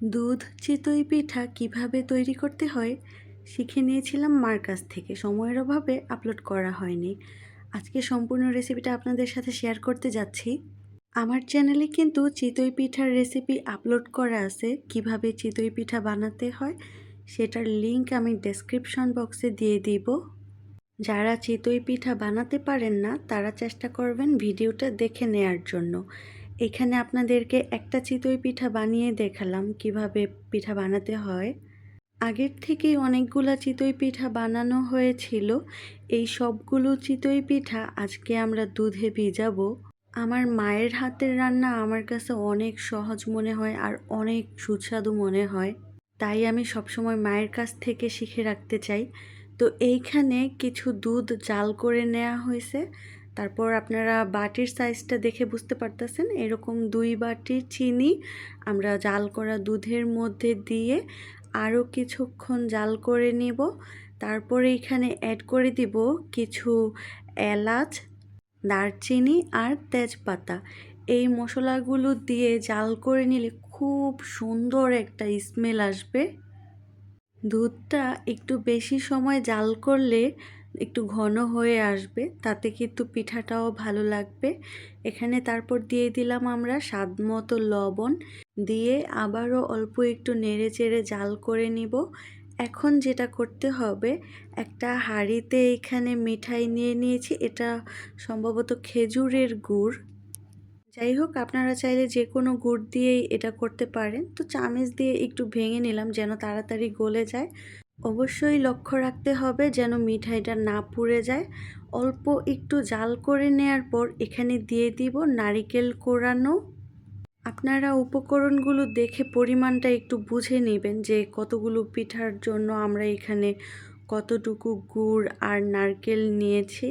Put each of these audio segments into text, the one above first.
দুধ, চিতই পিঠা কীভাবে তৈরি করতে হয় শিখে নিয়েছিলাম মার কাছ থেকে। সময়ের অভাবে আপলোড করা হয়নি। আজকে সম্পূর্ণ রেসিপিটা আপনাদের সাথে শেয়ার করতে যাচ্ছি। আমার চ্যানেলে কিন্তু চিতই পিঠার রেসিপি আপলোড করা আছে। কীভাবে চিতই পিঠা বানাতে হয় সেটার লিংক আমি ডেসক্রিপশন বক্সে দিয়ে দিব। যারা চিতই পিঠা বানাতে পারেন না, তারা চেষ্টা করবেন ভিডিওটা দেখে নেয়ার জন্য। এখানে আপনাদেরকে একটা চিতই পিঠা বানিয়ে দেখালাম কীভাবে পিঠা বানাতে হয়। আগের থেকেই অনেকগুলা চিতই পিঠা বানানো হয়েছিল। এই সবগুলো চিতই পিঠা আজকে আমরা দুধে ভিজাবো। আমার মায়ের হাতের রান্না আমার কাছে অনেক সহজ মনে হয় আর অনেক সুস্বাদু মনে হয়। তাই আমি সবসময় মায়ের কাছ থেকে শিখে রাখতে চাই। তো এইখানে কিছু দুধ জাল করে নেওয়া হয়েছে। তারপর আপনারা বাটির সাইজটা দেখে বুঝতে পারতেছেন। এরকম দুই বাটি চিনি আমরা জাল করা দুধের মধ্যে দিয়ে আরও কিছুক্ষণ জাল করে নিব। তারপরে এখানে অ্যাড করে দিব কিছু এলাচ, দারচিনি আর তেজপাতা। এই মশলাগুলো দিয়ে জাল করে নিলে খুব সুন্দর একটা স্মেল আসবে। দুধটা একটু বেশি সময় জাল করলে একটু ঘন হয়ে আসবে, তাতে কিন্তু পিঠাটাও ভালো লাগবে। এখানে তারপর দিয়ে দিলাম আমরা স্বাদ মতো লবণ, দিয়ে আবারও অল্প একটু নেড়ে চেড়ে জাল করে নিব। এখন যেটা করতে হবে, একটা হাঁড়িতে এখানে মিঠাই নিয়ে নিয়েছি, এটা সম্ভবত খেজুরের গুড়। যাই হোক, আপনারা চাইলে যে কোনো গুড় দিয়েই এটা করতে পারেন। তো চামিচ দিয়ে একটু ভেঙে নিলাম যেন তাড়াতাড়ি গলে যায়। অবশ্যই লক্ষ্য রাখতে হবে যেন মিঠাইটা না পুড়ে যায়। অল্প একটু জাল করে নেয়ার পর এখানে দিয়ে দিব নারিকেল কোরানো। আপনারা উপকরণগুলো দেখে পরিমাণটা একটু বুঝে নেবেন যে কতগুলো পিঠার জন্য আমরা এখানে কতটুকু গুড় আর নারকেল নিয়েছি।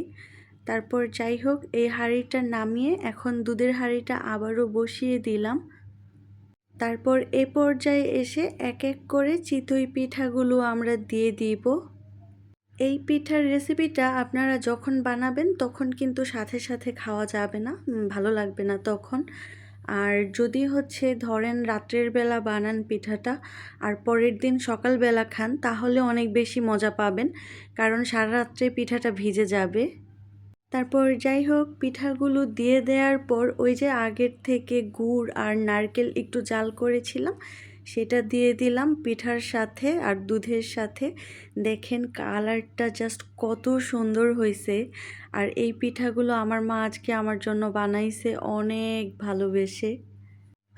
তারপর যাই হোক, এই হাঁড়িটা নামিয়ে এখন দুধের হাঁড়িটা আবারও বসিয়ে দিলাম। তারপর এ পর্যায়ে এসে এক এক করে চিতই পিঠাগুলো আমরা দিয়ে দিব। এই পিঠার রেসিপিটা আপনারা যখন বানাবেন তখন কিন্তু সাথে সাথে খাওয়া যাবে না ভালো লাগবে না তখন। আর যদি হচ্ছে ধরেন রাত্রের বেলা বানান পিঠাটা আর পরের দিন সকালবেলা খান, তাহলে অনেক বেশি মজা পাবেন, কারণ সারা রাত্রে পিঠাটা ভিজে যাবে। তারপর যাই হোক পিঠাগুলো দিয়ে দেওয়ার পর ওই যে আগের থেকে গুড় আর নারকেল একটু জাল করেছিলাম, সেটা দিয়ে দিলাম পিঠার সাথে আর দুধের সাথে। দেখেন কালারটা জাস্ট কত সুন্দর হয়েছে আর এই পিঠাগুলো আমার মা আজকে আমার জন্য বানাইছে, অনেক ভালোবেসে।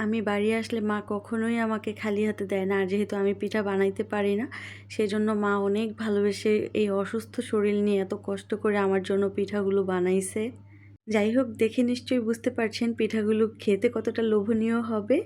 আমি বাড়ি আসলে মা কখনোই আমাকে খালি হাতে দেয় না। আর যেহেতু আমি পিঠা বানাইতে পারি না সেই জন্য মা অনেক ভালোবেসে এই অসুস্থ শরীর নিয়ে এত কষ্ট করে আমার জন্য পিঠাগুলো বানাইছে। যাই হোক, দেখে নিশ্চয়ই বুঝতে পারছেন পিঠাগুলো খেতে কতটা লোভনীয় হবে।